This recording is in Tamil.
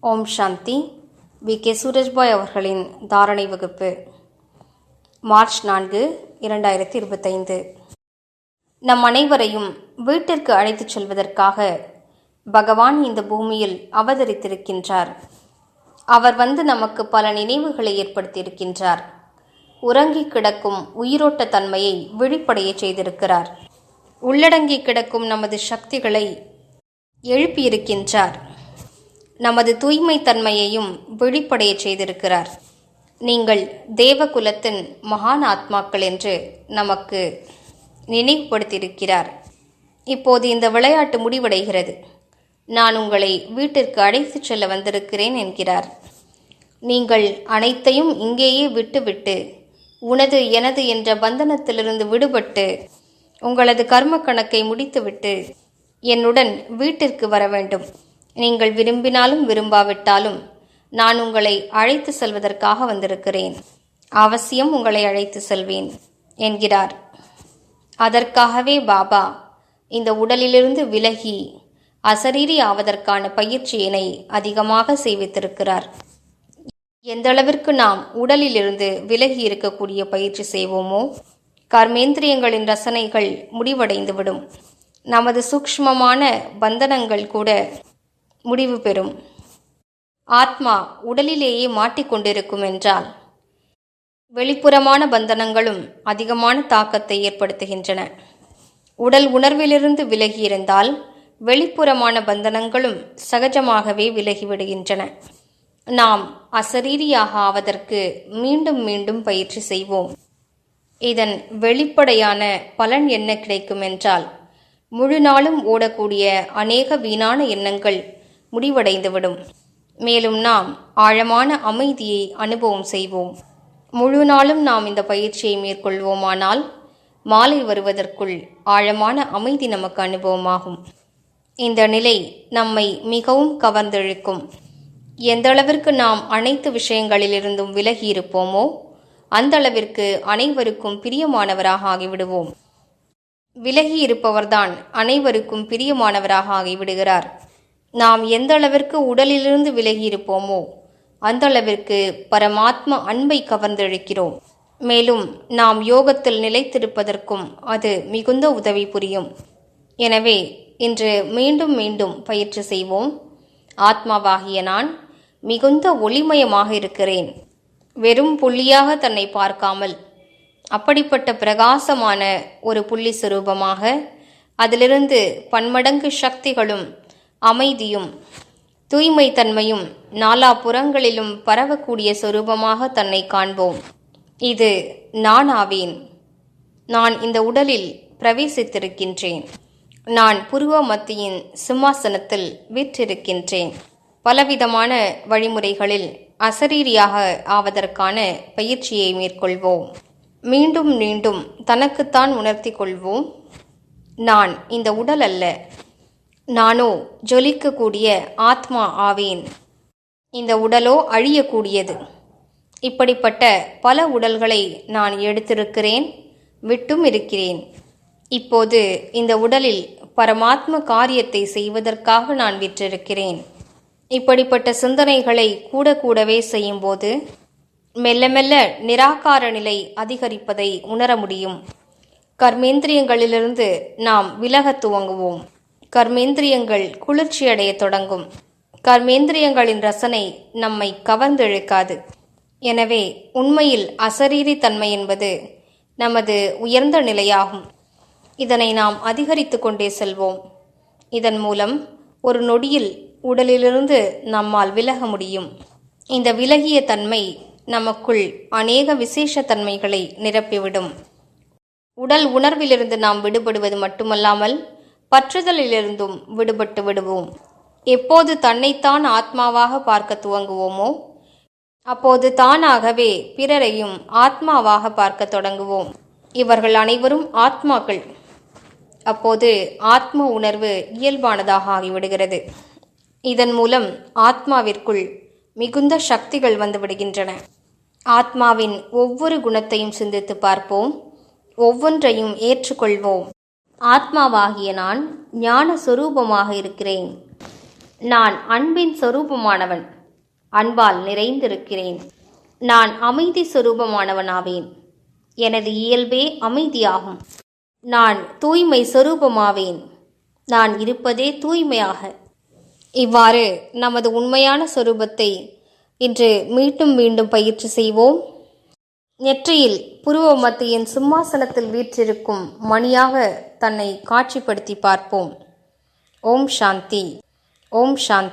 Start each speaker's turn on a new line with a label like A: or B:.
A: Om Shanti. We. K. Surajbhai அவர்களின் தாரணை வகுப்பு. மார்ச் நான்கு இரண்டாயிரத்தி இருபத்தைந்து. நம் அனைவரையும் வீட்டிற்கு அழைத்துச் செல்வதற்காக பகவான் இந்த பூமியில் அவதரித்திருக்கின்றார். அவர் வந்து நமக்கு பல நினைவுகளை ஏற்படுத்தியிருக்கின்றார். உறங்கி கிடக்கும் உயிரோட்ட தன்மையை விழிப்படைய செய்திருக்கிறார். உள்ளடங்கி கிடக்கும் நமது சக்திகளை எழுப்பியிருக்கின்றார். நமது தூய்மை தன்மையையும் விழிப்படைய செய்திருக்கிறார். நீங்கள் தேவகுலத்தின் மகான் ஆத்மாக்கள் என்று நமக்கு நினைவுபடுத்தியிருக்கிறார். இப்போது இந்த விளையாட்டு முடிவடைகிறது. நான் உங்களை வீட்டிற்கு அழைத்துச் செல்ல வந்திருக்கிறேன் என்கிறார். நீங்கள் அனைத்தையும் இங்கேயே விட்டுவிட்டு உனது எனது என்ற பந்தனத்திலிருந்து விடுபட்டு உங்களது கர்ம கணக்கை முடித்துவிட்டு என்னுடன் வீட்டிற்கு வர வேண்டும். நீங்கள் விரும்பினாலும் விரும்பாவிட்டாலும் நான் உங்களை அழைத்து செல்வதற்காக வந்திருக்கிறேன். அவசியம் உங்களை அழைத்து செல்வேன் என்கிறார். அதற்காகவே பாபா இந்த உடலிலிருந்து விலகி அசரீரி ஆவதற்கான பயிற்சியினை அதிகமாக செய்வித்திருக்கிறார் எந்தளவிற்கு நாம் உடலிலிருந்து விலகி இருக்கக்கூடிய பயிற்சி செய்வோமோ கர்மேந்திரியங்களின் ரசனைகள் முடிவடைந்துவிடும். நமது சூக்ஷ்மமான பந்தனங்கள் கூட முடிவு பெறும். ஆத்மா உடலிலேயே மாட்டிக்கொண்டிருக்கும் என்றால் வெளிப்புறமான பந்தனங்களும் அதிகமான தாக்கத்தை ஏற்படுத்துகின்றன. உடல் உணர்விலிருந்து விலகியிருந்தால் வெளிப்புறமான பந்தனங்களும் சகஜமாகவே விலகிவிடுகின்றன. நாம் அசரீரியாக ஆவதற்கு மீண்டும் மீண்டும் பயிற்சி செய்வோம். இதன் வெளிப்படையான பலன் என்ன கிடைக்கும் என்றால் முழு நாளும் ஓடக்கூடிய அநேக வீணான எண்ணங்கள் முடிவடைந்துவிடும். மேலும் நாம் ஆழமான அமைதியை அனுபவம் செய்வோம். முழு நாளும் நாம் இந்த பயிற்சியை மேற்கொள்வோமானால் மாலை வருவதற்குள் ஆழமான அமைதி நமக்கு அனுபவமாகும். இந்த நிலை நம்மை மிகவும் கவர்ந்தெழுக்கும். எந்த அளவிற்கு நாம் அனைத்து விஷயங்களிலிருந்தும் விலகி இருப்போமோ அந்த அளவிற்கு அனைவருக்கும் பிரியமானவராக ஆகிவிடுவோம். விலகி இருப்பவர்தான் அனைவருக்கும் பிரியமானவராக ஆகிவிடுகிறார். நாம் எந்த அளவிற்கு உடலிலிருந்து விலகி இருப்போமோ அந்த அளவிற்கு பரமாத்ம அன்பை கவர்ந்தெழுக்கிறோம். மேலும் நாம் யோகத்தில் நிலைத்திருப்பதற்கும் அது மிகுந்த உதவி புரியும். எனவே இன்று மீண்டும் மீண்டும் பயிற்சி செய்வோம். ஆத்மாவாகிய நான் மிகுந்த ஒளிமயமாக இருக்கிறேன். வெறும் புள்ளியாக தன்னை பார்க்காமல் அப்படிப்பட்ட பிரகாசமான ஒரு புள்ளி சுரூபமாக அதிலிருந்து பன்மடங்கு சக்திகளும் அமைதியும் தூய்மை தன்மையும் நாலா புறங்களிலும் பரவக்கூடிய சொரூபமாக தன்னை காண்போம். இது நான் ஆவேன் நான் இந்த உடலில் பிரவேசித்திருக்கின்றேன். நான் புருவ மத்தியின் சிம்மாசனத்தில் விற்றிருக்கின்றேன். பலவிதமான வழிமுறைகளில் அசரீரியாக ஆவதற்கான பயிற்சியை மேற்கொள்வோம். மீண்டும் மீண்டும் தனக்குத்தான் உணர்த்தி கொள்வோம். நான் இந்த உடல் அல்ல நானோ ஜொலிக்கக்கூடிய ஆத்மா ஆவேன். இந்த உடலோ அழியக்கூடியது. இப்படிப்பட்ட பல உடல்களை நான் எடுத்திருக்கிறேன் விட்டும் இருக்கிறேன். இப்போது இந்த உடலில் பரமாத்ம காரியத்தை செய்வதற்காக நான் விற்றிருக்கிறேன். இப்படிப்பட்ட சிந்தனைகளை கூட கூடவே செய்யும்போது மெல்ல மெல்ல நிராகார நிலை அதிகரிப்பதை உணர முடியும். கர்மேந்திரியங்களிலிருந்து நாம் விலகத் துவங்குவோம். கர்மேந்திரியங்கள் குளிர்ச்சியடைய தொடங்கும். கர்மேந்திரியங்களின் ரசனை நம்மை கவர்ந்தெழுக்காது. எனவே உண்மையில் அசரீரி தன்மை என்பது நமது உயர்ந்த நிலையாகும். இதனை நாம் அதிகரித்து கொண்டே செல்வோம். இதன் மூலம் ஒரு நொடியில் உடலிலிருந்து நம்மால் விலக முடியும். இந்த விலகிய தன்மை நமக்குள் அநேக விசேஷ தன்மைகளை நிரப்பிவிடும். உடல் உணர்விலிருந்து நாம் விடுபடுவது மட்டுமல்லாமல் பற்றுதலிலிருந்தும் விடுபட்டு விடுவோம். எப்போது தன்னைத்தான் ஆத்மாவாக பார்க்க துவங்குவோமோ அப்போது தானாகவே பிறரையும் ஆத்மாவாக பார்க்க தொடங்குவோம். இவர்கள் அனைவரும் ஆத்மாக்கள். அப்போது ஆத்ம உணர்வு இயல்பானதாக ஆகிவிடுகிறது. இதன் மூலம் ஆத்மாவிற்குள் மிகுந்த சக்திகள் வந்துவிடுகின்றன ஆத்மாவின் ஒவ்வொரு குணத்தையும் சிந்தித்து பார்ப்போம். ஒவ்வொன்றையும் ஏற்றுக்கொள்வோம். ஆத்மாவாகிய நான் ஞான சொரூபமாக இருக்கிறேன். நான் அன்பின் சொரூபமானவன். அன்பால் நிறைந்திருக்கிறேன். நான் அமைதி சொரூபமானவனாவேன். எனது இயல்பே அமைதியாகும். நான் தூய்மை சொரூபமாவேன். நான் இருப்பதே தூய்மையாக. இவ்வாறு நமது உண்மையான சொரூபத்தை இன்று மீண்டும் மீண்டும் பயிற்சி செய்வோம். நெற்றியில் புருவ மத்தியின் சிம்மாசனத்தில் வீற்றிருக்கும் மணியாக தன்னை காட்சிப்படுத்தி பார்ப்போம். ஓம் சாந்தி. ஓம் சாந்தி.